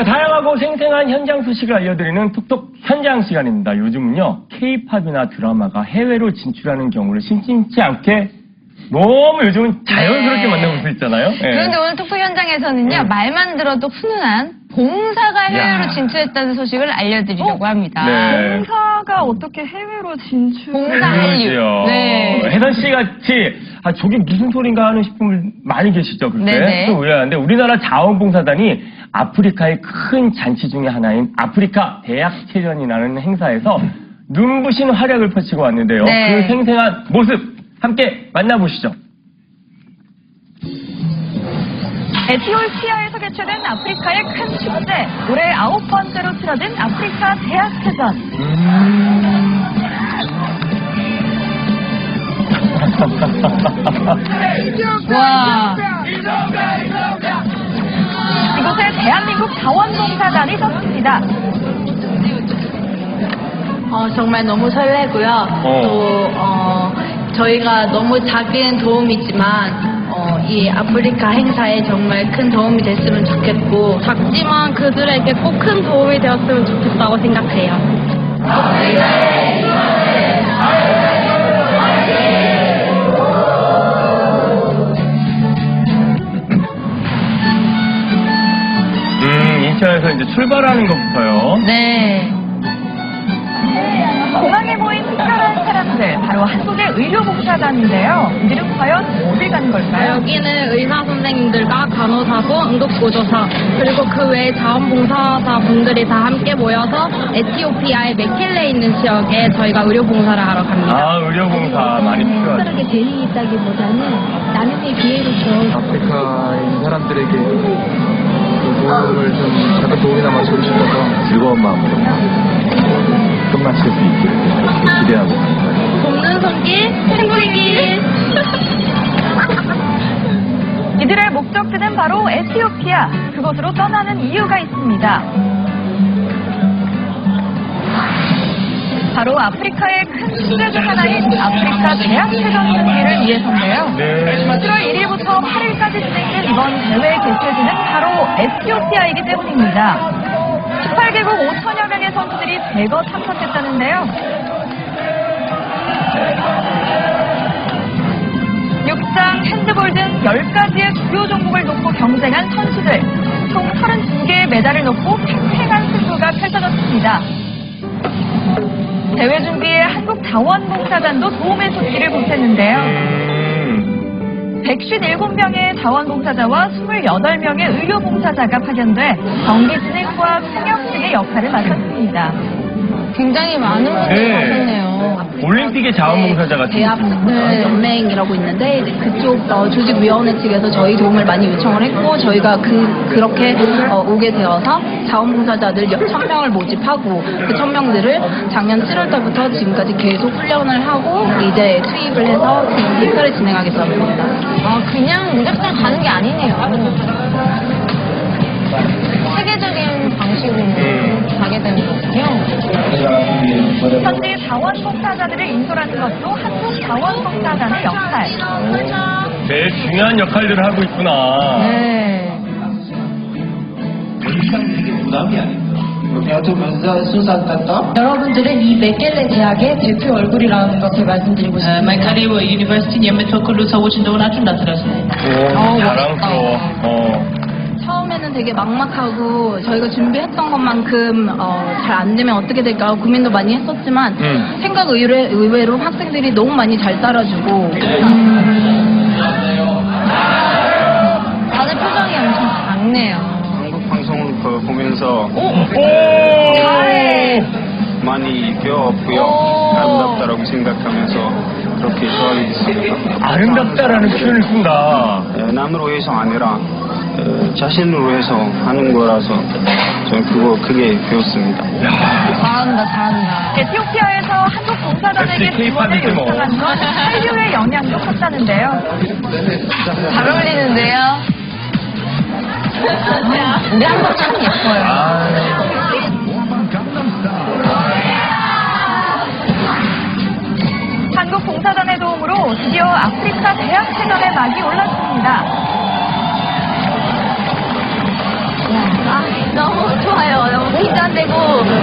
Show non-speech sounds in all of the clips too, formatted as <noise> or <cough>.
자, 다양하고 생생한 현장 소식을 알려드리는 톡톡 현장 시간입니다. 요즘은요, 케이팝이나 드라마가 해외로 진출하는 경우를 심심치 않게 너무 요즘은 자연스럽게 네. 만나고 있 있잖아요. 예. 그런데 오늘 토크 현장에서는요, 음. 말만 들어도 훈훈한 봉사가 해외로 야. 진출했다는 소식을 알려드리려고 어? 합니다. 네. 봉사가 어떻게 해외로 진출? 봉사 한류. 그러지요. 네. 혜선 씨 같이 아 저게 무슨 소린가 하는 식품을 많이 계시죠 그때 네네. 또 의아한데 우리나라 자원봉사단이 아프리카의 큰 잔치 중에 하나인 아프리카 대학체전이라는 행사에서 눈부신 활약을 펼치고 왔는데요. 네. 그 생생한 모습 함께 만나보시죠. 에티오피아에서 개최된 아프리카의 큰 축제. 올해 아홉 번째로 치러진 아프리카 대학체전. 와. <laughs> 자원봉사단이 섰습니다. 어, 정말 너무 설레고요. 어. 또 어, 저희가 너무 작은 도움이지만 어, 이 아프리카 행사에 정말 큰 도움이 됐으면 좋겠고 작지만 그들에게 꼭 큰 도움이 되었으면 좋겠다고 생각해요. 이제 출발하는 것부터요. 네. 공항에 모인 특별한 사람들, 바로 한국의 의료봉사단인데요. 이들은 과연 어딜 가는 걸까요? 여기는 의사 선생님들과 간호사고 응급구조사 그리고 그 외에 자원봉사자 분들이 다 함께 모여서 에티오피아의 메켈레에 있는 지역에 저희가 의료봉사를 하러 갑니다. 아 의료봉사 많이 필요하죠. 특별하게 대리있다기보다는 나눔의 기회로 좀 아프리카인 사람들에게 그 도움을 좀 작은 도움이나마 주고 싶어서 즐거운 마음으로 끝마칠 수 있기를 이렇게 기대하고 있습니다. 돕는 손길, 행복이길. 이들의 목적지는 바로 에티오피아. 그곳으로 떠나는 이유가 있습니다. 바로 아프리카의 큰 축제 중 하나인 아프리카 대학체전 경기를 위해서인데요. 네. 7월 1일부터 8일까지 진행된 이번 대회 개최지는 바로 에티오피아이기 때문입니다. 18개국 5천여 명의 선수들이 대거 참석했다는데요. 육상, 핸드볼 등 10가지의 주요 종목을 놓고 경쟁한 선수들. 총 32개의 메달을 놓고 팽팽한 승부가 펼쳐졌습니다. 대회 준비에 한국 자원봉사단도 도움의 손길을 보탰는데요. 음, 157명의 자원봉사자와 28명의 의료봉사자가 파견돼 경기 진행과 통역 등의 역할을 맡았습니다. 굉장히 많은 분들이 네. 가셨네요. 올림픽의 자원봉사자가 대학 네. 연맹이라고 있는데 이제 그쪽 어, 조직위원회 측에서 저희 도움을 많이 요청을 했고 저희가 그 그렇게 어, 오게 되어서 자원봉사자들 1000명을 모집하고 그 1000명들을 작년 7월달부터 지금까지 계속 훈련을 하고 이제 투입을 해서 지금 행사를 진행하겠습니다. 아, 그냥 무작정 가는 게 아니네요. 세계적인 방식으로 되는 거군요. 현지 자원봉사자들을 인솔하는 것도 한국 자원봉사단의 역할. 네, 중요한 역할들을 하고 있구나. 네. 여러분들은 이 메켈레 대학의 대표 얼굴이라는 것을 말씀드리고 싶습니다. Maikari University Yemetokulu Sawuchindo Nachunda 들었습니다. 오, 자랑스러워. 어. 처음에는 되게 막막하고 저희가 준비했던 것만큼 어, 잘 안 되면 어떻게 될까 고민도 많이 했었지만 음. 생각 의외로, 의외로 학생들이 너무 많이 잘 따라주고 다들 표정이 엄청 밝네요. 한국 방송을 그 보면서 오! 많이 배웠고요. 오. 아름답다라고 생각하면서 그렇게 좋아하게 됐습니다. 아름답다라는 표현을 쓴다. 에, 남을 위해서 아니라 에, 자신을 위해서 하는 거라서 저는 그거 크게 배웠습니다. 잘한다, 잘한다. 에티오피아에서 한국 봉사단에게 역시 지원을 뭐. 요청한 건 한류의 영향도 컸다는데요. 잘 어울리는데요. 우리 한국 참 예뻐요. 아, 한국 봉사단의 도움으로 드디어 아프리카 대학체전의 막이 올랐습니다. 너무 좋아요. 너무 긴장되고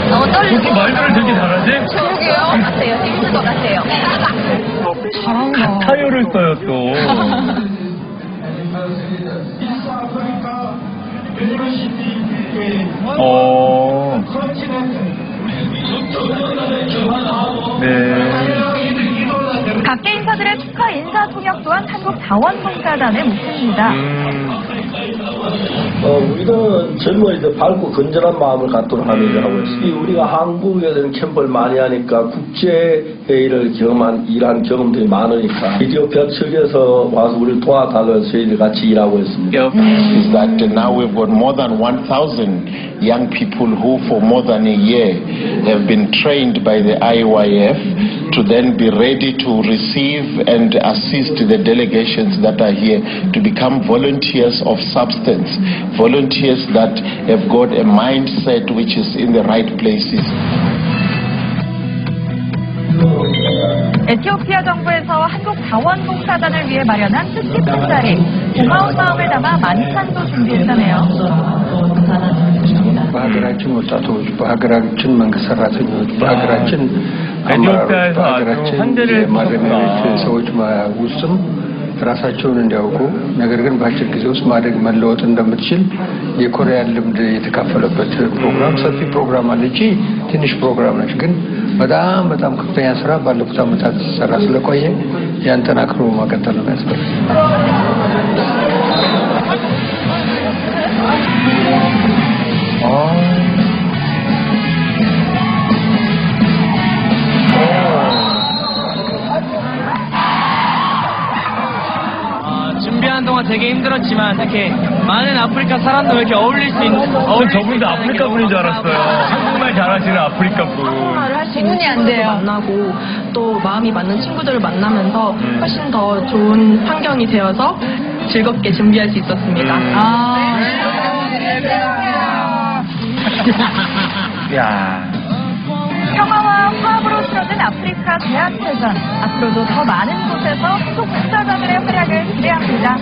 너무 떨리고. 말들을 되게 잘하지? 그러게요. 같아요. 힘들 것 같아요. 잘한다. 타요를 써요 또. 어. 네. 각계 인사들의 축하 인사 통역 또한 한국 자원봉사단의 목표입니다. 음. 어, 우리는 젊은이 들 밝고 건전한 마음을 갖도록 하는 일 하고 있습니다. 이 우리가 한국에 대한 캠프를 많이 하니까 국제회의를 경험한, 일한 경험들이 많으니까 이디오피아 측에서 와서 우리를 도와달라서 저희들 같이 일하고 있습니다. is that now we've got more than 1,000 young people who, for more than a year, have been trained by the IYF to then be ready to receive and assist the delegations that are here to become volunteers of substance, volunteers that have got a mindset which is in the right places. 에티오피아 정부에서 한국 자원봉사단을 위해 마련한 뜻깊은 자리, 고마운 마음을 담아 만찬도 준비했다네요. በሀገራችን ወጣቶች፣ በሀገራችን መንግስት ሰራተኞች፣ በሀገራችን ኢትዮጵያዊ ሀገራችን ማረሚያ ሰዎች ውስጥም ራሳቸውን እንዲያውቁ ነገር ግን በአጭር ጊዜ ውስጥ ማደግ መለወጥ እንደምትችል የኮሪያን ልምድ የተካፈለበት ፕሮግራም ሰፊ ፕሮግራም አለ እንጂ ትንሽ ፕሮግራም ነች። ግን በጣም በጣም ከፍተኛ ስራ ባለፉት ዓመታት ሲሰራ ስለቆየ ያን ያንጠናክሮ ማቀጠል ነው ያስፈልግ። 준비하는 동안 되게 힘들었지만 이렇게 많은 아프리카 사람들 이렇게 어울릴 수 있는 어, 어울릴 수 저분도 있다는 게 아프리카 너무 분인 줄. 알았어요. 한국말 잘하시는 아프리카 분. 할수 구분이 안 돼요. 만나고 또 마음이 맞는 친구들을 만나면서 훨씬 더 좋은 환경이 되어서 즐겁게 준비할 수 있었습니다. 아. <laughs> 야. 평화와 화합으로 치러진 아프리카 대학회전. 앞으로도 더 많은 곳에서 기대합니다.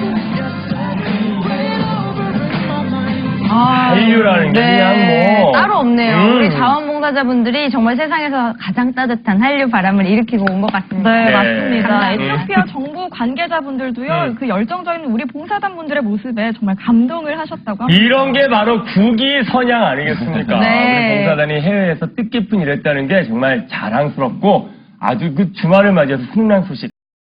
아, 한류라는 게 그냥 뭐. 따로 없네요. 음. 우리 자원봉사자분들이 정말 세상에서 가장 따뜻한 한류 바람을 일으키고 온 것 같습니다. 네, 네. 맞습니다. 음. 에티오피아 정부 관계자분들도요, 음. 그 열정적인 우리 봉사단분들의 모습에 정말 감동을 하셨다고 합니다. 이런 게 바로 국위 선양 아니겠습니까? 네. 우리 봉사단이 해외에서 뜻깊은 일을 했다는 게 정말 자랑스럽고 아주 그 주말을 맞이해서 훈훈한 소식